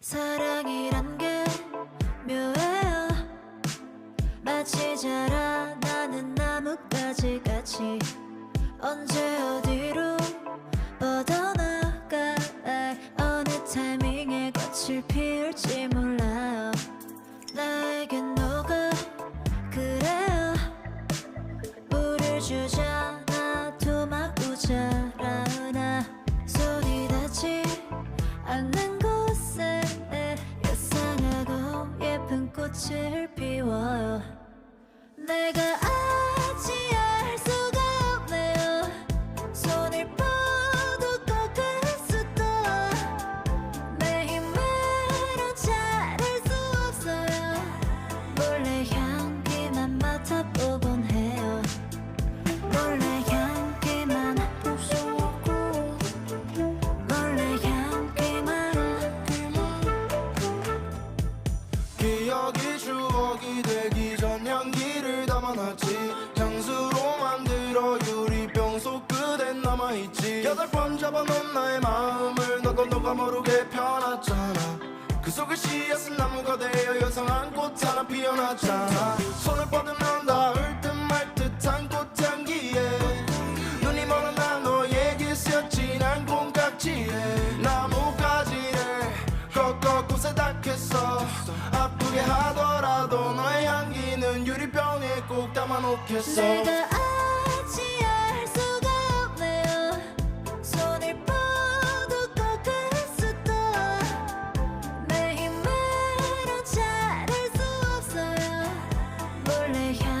사랑이란 꽃을 피워요. 내가 추억이 되기 전 향기를 담아놨지. 향수로 만들어 유리병 속 그댄 남아있지. 여덟 번 잡아놓은 나의 마음을 너도 너가 모르게 펴놨잖아. 그 속에 씨앗은 나무가 되어 여성한 꽃 하나 피어났잖아. 손을 뻗으면 닿을 듯 말 듯한 꽃향기에. 눈이 멀어 나 너에게 스며진 콩깍지에. 나뭇가지를 꺾어 꽃에 닿겠어 아프게 하더라도 너의 향기는 유리병에 꼭 담아놓겠어. 내가 아지 알 수가 없네요. 손을 꺾을 수도 내 힘으로 자를 수 없어요. 몰래 향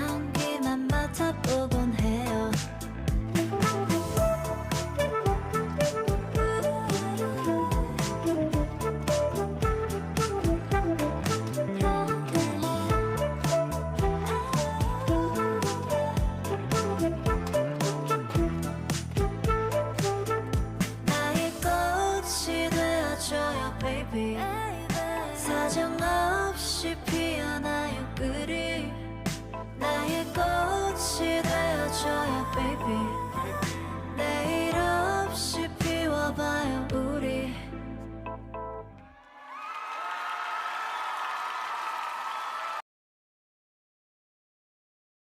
사정